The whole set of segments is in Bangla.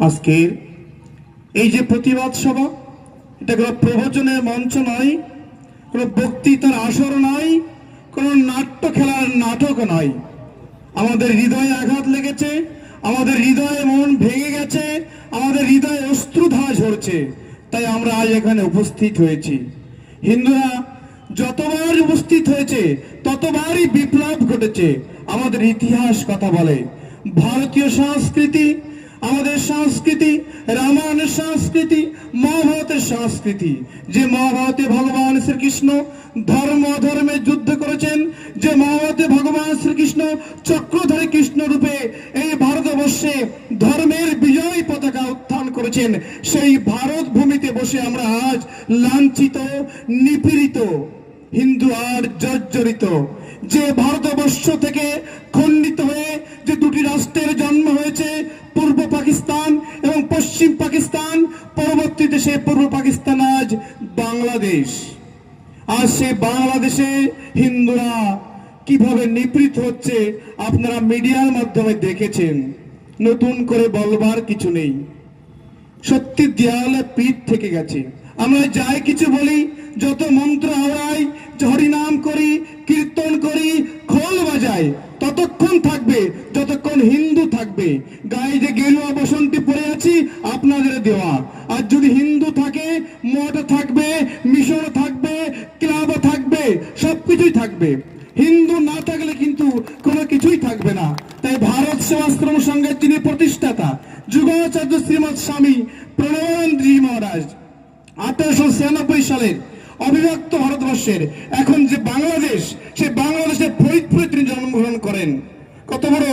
আজকের এই যে প্রতিবাদ সভা, এটা কোনো প্রবচনের মঞ্চ নয়, কোনো বক্তৃতার আসর নয়, কোনো নাট্য খেলার নাটক নয়। আমাদের হৃদয়ে আঘাত লেগেছে, আমাদের হৃদয়ে মন ভেঙে গেছে, আমাদের হৃদয়ে অশ্রুধারা ঝরছে। তাই আমরা আজ এখানে উপস্থিত হয়েছি। হিন্দুরা যতবার উপস্থিত হয়েছে, ততবারই বিপ্লব ঘটেছে। আমাদের ইতিহাস কথা বলে। ভারতীয় সংস্কৃতি, আমাদের সংস্কৃতি, রামায়ণের সংস্কৃতি, মহাভারতের সংস্কৃতি। যে মহাভারতে ভগবান শ্রীকৃষ্ণ ধর্ম অধর্মে যুদ্ধ করেছেন, যে মহাভারতে ভগবান শ্রীকৃষ্ণ চক্রধারী কৃষ্ণ রূপে এই ভারতবর্ষে ধর্মের বিজয় পতাকা উত্থান করেছেন, সেই ভারত ভূমিতে বসে আমরা আজ লাঞ্ছিত, নিপীড়িত। হিন্দু আর জর্জরিত যে ভারতবর্ষ থেকে খণ্ডিত হয়ে যে দুটি রাষ্ট্রের জন্ম হয়েছে, পূর্ব পাকিস্তান এবং পশ্চিম পাকিস্তান পরবর্তীতে সে পূর্ব পাকিস্তান আজ বাংলাদেশ। আর সে বাংলাদেশে হিন্দুরা কীভাবে নিপীড়িত হচ্ছে আপনারা মিডিয়ার মাধ্যমে দেখেছেন। নতুন করে বলবার কিছু নেই। সত্যি দেয়ালে পিঠ থেকে গেছে। আমরা যাই কিছু বলি, যত মন্ত্র আওড়াই হরিনাম করি, কীর্তন করি, খোল বাজাই, ততক্ষণ থাকবে, যতক্ষণ হিন্দু থাকবে। গায়ে যে গেরুয়া বসন্তি পরে আছি, আপনাদের দেওয়া। আর যদি হিন্দু থাকে, মঠ থাকবে মিশন থাকবে, ক্লাব থাকবে, সবকিছুই থাকবে। হিন্দু না থাকলে কিন্তু কোনো কিছুই থাকবে না। তাই ভারত সেবাশ্রম সংঘের যিনি প্রতিষ্ঠাতা, যুগাচার্য শ্রীমৎ স্বামী প্রণবানন্দজি মহারাজ আঠারোশো ছিয়ানব্বই সালের অবিভক্ত ভারতবর্ষের এখন যে বাংলাদেশ সে বাংলাদেশের ফরিদপুরে তিনি জন্মগ্রহণ করেন। কত বড়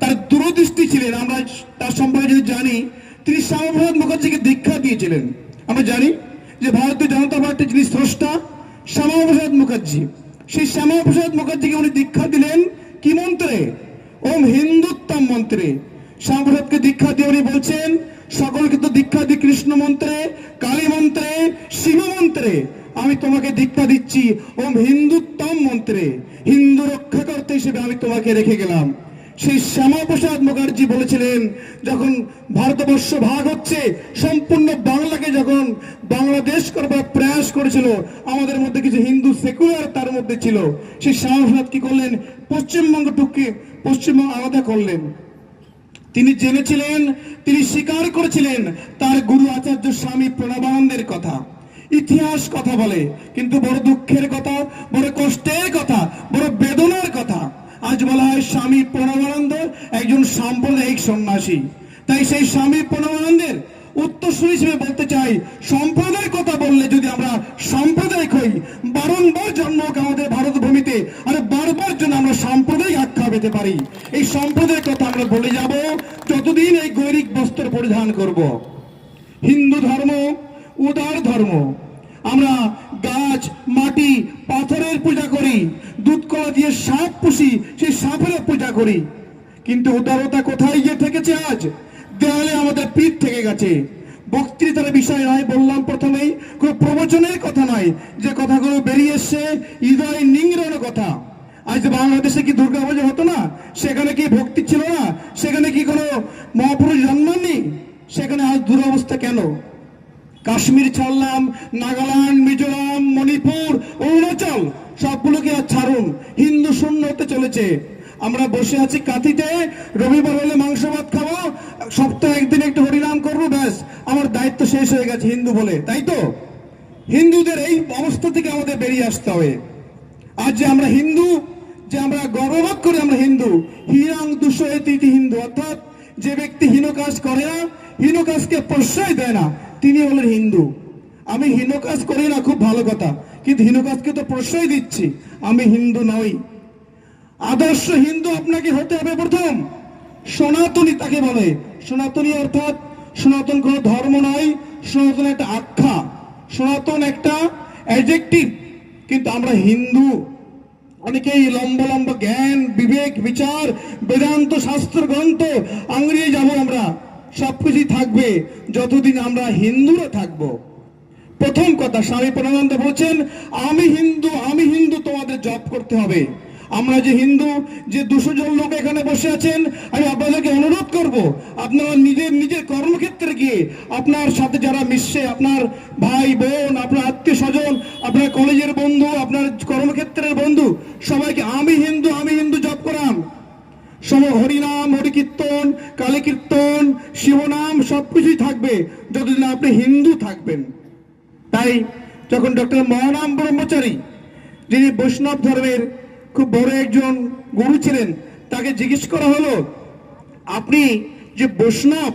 তার দূরদৃষ্টি ছিলেন। আমরা তার সম্পর্কে যদি জানি, তিনি শ্যামাপ্রসাদ মুখার্জিকে দীক্ষা দিয়েছিলেন। আমরা জানি যে ভারতীয় জনতা পার্টির যিনি স্রষ্টা, শ্যামাপ্রসাদ মুখার্জি, সেই শ্যামাপ্রসাদ মুখার্জিকে উনি দীক্ষা দিলেন কি মন্ত্রে? ওম হিন্দুত্তম মন্ত্রে। শ্যামাপ্রসাদকে দীক্ষা দিয়ে উনি বলছেন, সকলকে তো দীক্ষা দিই কৃষ্ণ মন্ত্রে শিব মন্ত্রে, আমি তোমাকে দীক্ষা দিচ্ছি, ওম হিন্দুত্তম মন্ত্রে। হিন্দু রক্ষা করতে হিসেবে আমি তোমাকে রেখে গেলাম। সেই শ্যামাপ্রসাদ মুখার্জি বলেছিলেন, যখন ভারতবর্ষ ভাগ হচ্ছে, সম্পূর্ণ বাংলাকে যখন বাংলাদেশ করবার প্রয়াস করেছিল, আমাদের মধ্যে কিছু হিন্দু সেকুলার তার মধ্যে ছিল। সেই শ্যামাপ্রসাদ কি করলেন? পশ্চিমবঙ্গ টুককে, পশ্চিমবঙ্গ আলাদা করলেন। তিনি জেনেছিলেন, তিনি স্বীকার করেছিলেন, তার গুরু আচার্য স্বামী প্রণবানন্দের কথা। ইতিহাস কথা বলে, কিন্তু বড় দুঃখের কথা, বড় কষ্টের কথা, বড় বেদনার কথা। আজ বলা হয় স্বামী প্রণবানন্দ একজন সাম্প্রদায়িক সন্ন্যাসী। তাই সেই স্বামী প্রণবানন্দের উত্তরসূরি হিসেবে বলতে চাই, সম্প্রদায়ের কথা বললে যদি আমরা সাম্প্রদায়িক হই, বারংবার জন্ম আমাদের ভারত ভূমিতে আর বারবার জন্য আমরা সাম্প্রদায়িক আখ্যা পেতে পারি, এই সম্প্রদায়ের কথা আমরা বলে যাব, যতদিন এই গৈরিক বস্ত্র পরিধান করব। হিন্দু ধর্ম উদার ধর্ম। আমরা গাছ, মাটি, পাথরের পূজা করি, দুধ কলা দিয়ে সাপ পুষি, সেই সাপের পূজা করি। কিন্তু উদারতা কোথায় গিয়ে থেকেছে আজ? দেওয়ালে আমাদের পিঠ থেকে গেছে। বক্তৃতার বিষয় নয়, বললাম প্রথমেই, কোনো প্রবচনের কথা নয়। যে কথাগুলো বেরিয়ে এসছে, হৃদয় নিংড়ানো কথা। আজ বাংলাদেশে কি দুর্গা পুজো হতো না? সেখানে কি ভক্তি ছিল না? সেখানে কি কোনো মহাপুরুষ জন্মাননি? সেখানে আজ দুরবস্থা কেন? কাশ্মীর ছাড়লাম, নাগাল্যান্ড, মিজোরাম, মণিপুর, অরুণাচল, সবগুলোকে আর ছাড়ুন। হিন্দু শূন্য হতে চলেছে। আমরা বসে আছি কাঁথিতে, রবিবার হলে মাংস ভাত খাব, সপ্তাহে একদিন একটু হরিনাম করব, ব্যাস, আমার দায়িত্ব শেষ হয়ে গেছে হিন্দু বলে, তাই তো? হিন্দুদের এই অবস্থা থেকে আমাদের বেরিয়ে আসতে হবে। আজ যে আমরা হিন্দু, যে আমরা গর্ববোধ করি আমরা হিন্দু, হিরাং দুশোতি হিন্দু, অর্থাৎ যে ব্যক্তি হীন কাজ করে না হীন কাজকে প্রশ্রয় দেয় না তিনি হলেন হিন্দু। আমি হীন কাজ করি না, খুব ভালো কথা। কিন্তু হীন কাজকে তো প্রশ্রয় দিচ্ছি। আমি হিন্দু নই। আদর্শ হিন্দু আপনাকে হতে হবে প্রথম। সনাতনী তাকে বলে। সনাতনী অর্থাৎ সনাতন কোনো ধর্ম নয়, সনাতন একটা আখ্যা। সনাতন একটা অ্যাডজেক্টিভ কিন্তু আমরা হিন্দু। অনেকেই লম্বা লম্বা জ্ঞান, বিবেক, বিচার, বেদান্ত, শাস্ত্র, গ্রন্থ আংরিয়ে যাব আমরা। সবকিছুই থাকবে যতদিন আমরা হিন্দুরা থাকব। প্রথম কথা, স্বামী প্রণানন্দ বলছেন, আমি হিন্দু আমি হিন্দু তোমাদের জপ করতে হবে। আমরা যে হিন্দু, যে দুশো জন লোক এখানে বসে আছেন, আমি আপনাদেরকে অনুরোধ করব, আপনারা নিজের নিজের কর্মক্ষেত্রে গিয়ে আপনার সাথে যারা মিশছে, আপনার ভাই, বোন, আপনার আত্মীয় স্বজন আপনার কলেজের বন্ধু, আপনার কর্মক্ষেত্রের বন্ধু, সবাইকে, আমি হিন্দু আমি হিন্দু সব হরিনাম হরি কীর্তন কালী কীর্তন শিবনাম সবকিছুই থাকবে যতদিন আপনি হিন্দু থাকবেন। তাই যখন ডক্টর মহানাম ব্রহ্মচারী, যিনি বৈষ্ণব ধর্মের খুব বড় একজন গুরু ছিলেন, তাকে জিজ্ঞেস করা হলো, আপনি যে বৈষ্ণব,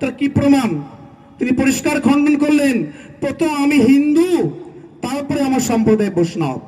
তার কি প্রমাণ? তিনি পরিষ্কার খণ্ডন করলেন, প্রথম আমি হিন্দু, তারপরে আমার সম্প্রদায় বৈষ্ণব।